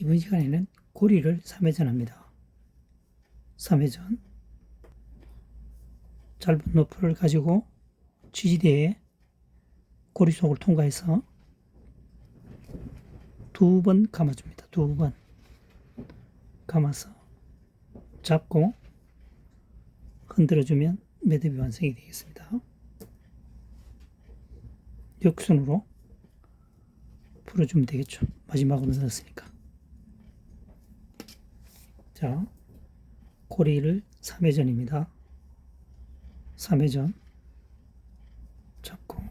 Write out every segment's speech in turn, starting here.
이번 시간에는 고리를 3회전 합니다. 3회전. 짧은 노프를 가지고 지지대에 고리 속을 통과해서 두 번 감아줍니다. 두 번. 감아서 잡고 흔들어주면 매듭이 완성이 되겠습니다. 역순으로 풀어주면 되겠죠. 마지막으로 넣었으니까. 자, 고리를 3회전입니다. 3회전 잡고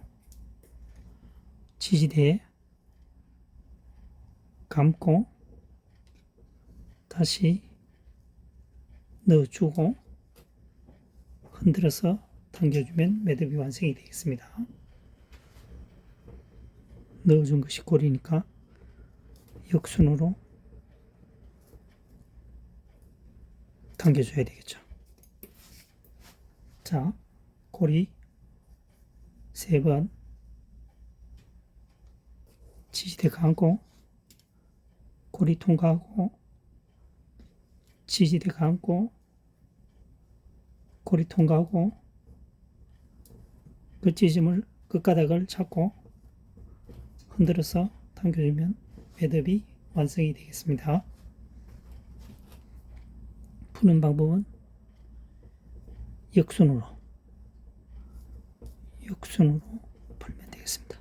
지지대에 감고 다시 넣어주고 흔들어서 당겨주면 매듭이 완성이 되겠습니다. 넣어준 것이 고리니까 역순으로 당겨줘야 되겠죠. 자, 고리 세번 지지대 감고 고리 통과하고 지지대 감고 고리 통과하고 그 지점을 끝가닥을 잡고 흔들어서 당겨주면 매듭이 완성이 되겠습니다. 푸는 방법은 역순으로 역순으로 풀면 되겠습니다.